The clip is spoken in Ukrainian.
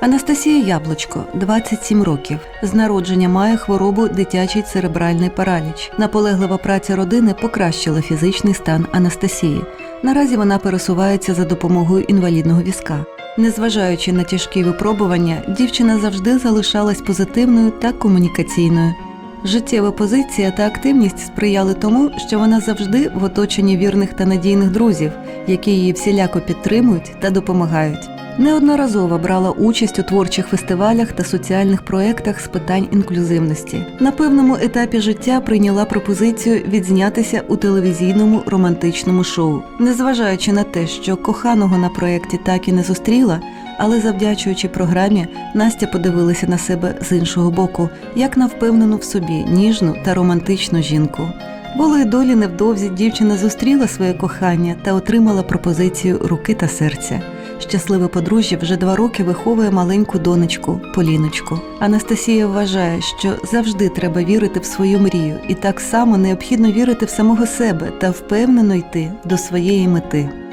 Анастасія Яблочко, 27 років. З народження має хворобу дитячий церебральний параліч. Наполеглива праця родини покращила фізичний стан Анастасії. Наразі вона пересувається за допомогою інвалідного візка. Незважаючи на тяжкі випробування, дівчина завжди залишалась позитивною та комунікаційною. Життєва позиція та активність сприяли тому, що вона завжди в оточенні вірних та надійних друзів, які її всіляко підтримують та допомагають. Неодноразово брала участь у творчих фестивалях та соціальних проєктах з питань інклюзивності. На певному етапі життя прийняла пропозицію відзнятися у телевізійному романтичному шоу, незважаючи на те, що коханого на проєкті так і не зустріла. Але завдячуючи програмі, Настя подивилася на себе з іншого боку, як на впевнену в собі ніжну та романтичну жінку. Волею долі невдовзі дівчина зустріла своє кохання та отримала пропозицію руки та серця. Щасливе подружжя вже два роки виховує маленьку донечку Поліночку. Анастасія вважає, що завжди треба вірити в свою мрію, і так само необхідно вірити в самого себе та впевнено йти до своєї мети.